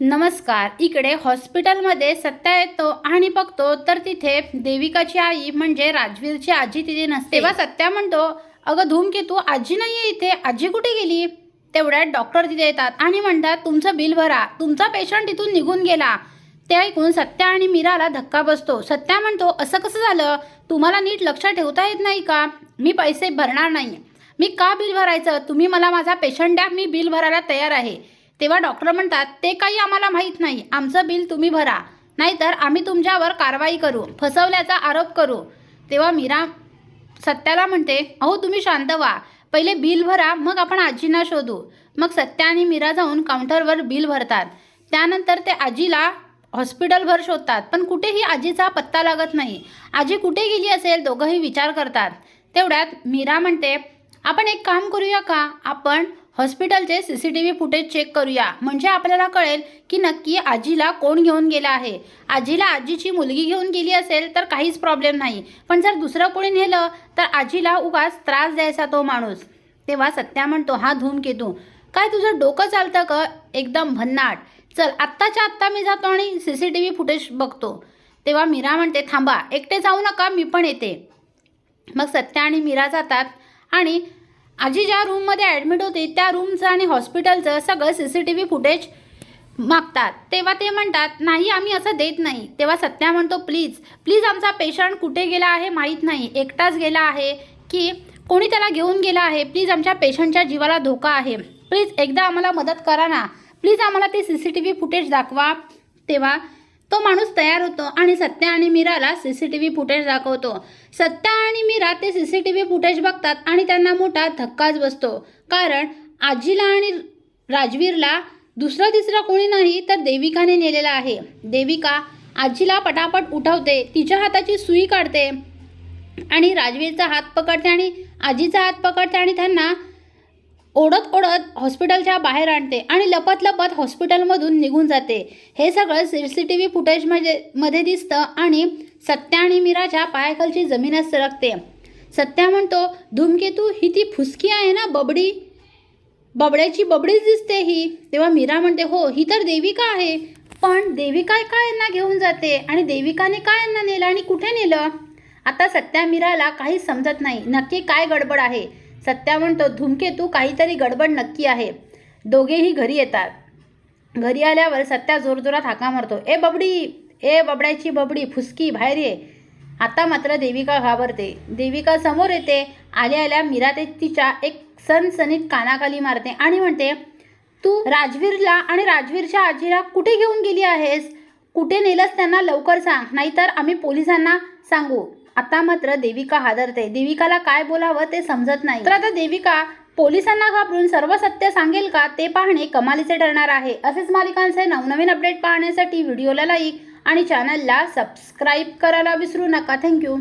नमस्कार इकडे हॉस्पिटलमध्ये सत्या येतो आणि बघतो तर तिथे देविकाची आई म्हणजे राजवीरची आजी तिथे नसते. तेव्हा सत्या म्हणतो अगं धूमकेतू आजी नाहीये इथे आजी कुठे गेली? तेवढ्यात डॉक्टर तिथे येतात आणि म्हणतात तुमचं बिल भरा तुमचा पेशंट इथून निघून गेला. ते ऐकून सत्या आणि मीराला धक्का बसतो. सत्या म्हणतो असं कसं झालं? तुम्हाला नीट लक्ष ठेवता येत नाही का? मी पैसे भरणार नाही. मी का बिल भरायचं? तुम्ही मला माझा पेशंट द्या मी बिल भरायला तयार आहे. तेव्हा डॉक्टर म्हणतात ते काही आम्हाला माहीत नाही. आमचं बिल तुम्ही भरा. नाहीतर आम्ही तुमच्यावर कारवाई करू. फसवल्याचा आरोप करू. तेव्हा मीरा सत्याला म्हणते अहो तुम्ही शांत व्हा. पहिले बिल भरा मग आपण आजींना शोधू. मग सत्या आणि मीरा जाऊन काउंटरवर बिल भरतात. त्यानंतर ते आजीला हॉस्पिटलभर शोधतात पण कुठेही आजीचा पत्ता लागत नाही. आजी कुठे गेली असेल दोघंही विचार करतात. तेवढ्यात मीरा म्हणते आपण एक काम करूया का? आपण हॉस्पिटलचे C C T V footage check करूया. म्हणजे आपल्याला कळेल की नक्की आजीला कोण घेऊन गेला आहे. आजीला आजीची मुलगी घेऊन गेली असेल तर काहीच प्रॉब्लेम नाही. पण जर दुसरं कोणी नेलं तर आजीला उगाच त्रास द्यायचा तो माणूस. तेव्हा सत्या म्हणतो हा धूमकेतू काय तुझं डोकं चालतं का? एकदम भन्नाट. चल आत्ताच्या आत्ता मी जातो आणि C C T V footage बघतो. तेव्हा मीरा म्हणते थांबा एकटे जाऊ नका मी पण येते. मग सत्या आणि मीरा जातात आणि आजी ज्या रूममध्ये ॲडमिट होती त्या रूमचं आणि हॉस्पिटलचं सगळं C C T V footage मागतात. तेव्हा ते म्हणतात नाही आम्ही असं देत नाही. तेव्हा सत्या म्हणतो प्लीज प्लीज आमचा पेशंट कुठे गेला आहे माहीत नाही. एकटाच गेला आहे की कोणी त्याला घेऊन गेला आहे. प्लीज आमच्या पेशंटच्या जीवाला धोका आहे. प्लीज एकदा आम्हाला मदत करा ना. प्लीज आम्हाला ते C C T V footage दाखवा. तेव्हा तो माणूस तयार होतो आणि सत्या आणि मीराला C C T V footage दाखवतो. सत्या आणि मीरा ते C C T V footage बघतात आणि त्यांना मोठा धक्काच बसतो. कारण आजीला आणि राजवीरला दुसरं तिसरं कोणी नाही तर देविकाने नेलेला आहे. देविका आजीला पटापट उठवते तिच्या हाताची सुई काढते आणि राजवीरचा हात पकडते आणि आजीचा हात पकडते आणि त्यांना ओढत ओढत हॉस्पिटलच्या बाहेर आणते आणि लपत लपत हॉस्पिटलमधून निघून जाते. हे सगळं सी सी टी व्ही फुटेजमध्ये मध्ये दिसतं आणि सत्या आणि मीराच्या पायाखालची जमीनच सरकते. सत्या म्हणतो धूमकेतू ही ती फुसकी आहे ना बबडी? बबड्याची बबडीच दिसते ही. तेव्हा मीरा म्हणते हो ही तर देविका आहे. पण देविका काय यांना घेऊन जाते आणि देविकाने काय यांना नेलं आणि कुठे नेलं? आता सत्या मीराला काही समजत नाही. नक्की काय गडबड आहे? सत्या म्हणतो धूमकेतू काहीतरी गडबड नक्की आहे. दोघेही घरी येतात. घरी आल्यावर सत्या जोरजोरात हाका मारतो ए बबडी ए बबड्याची बबडी फुसकी बाहेर ये. आता मात्र देविका घाबरते. देविका समोर येते. आल्या आल्या मीरा ते तिच्या एक सनसनीत कानाखाली मारते आणि म्हणते तू राजवीरला आणि राजवीरच्या आजीला कुठे घेऊन गेली आहेस? कुठे नेलंस त्यांना? लवकर सांग. नाहीतर आम्ही पोलिसांना सांगू. आता मात्र देविका हादरते. देविकाला काय बोलावं ते समजत नाही. तर आता देविका पोलिसांना घाबरून सर्व सत्य सांगेल का ते पाहणे कमालीचे ठरणार आहे. असेच मालिकांचे नवनवीन अपडेट पाहण्यासाठी व्हिडिओला लाईक आणि चॅनलला सबस्क्राईब करायला विसरू नका. थँक्यू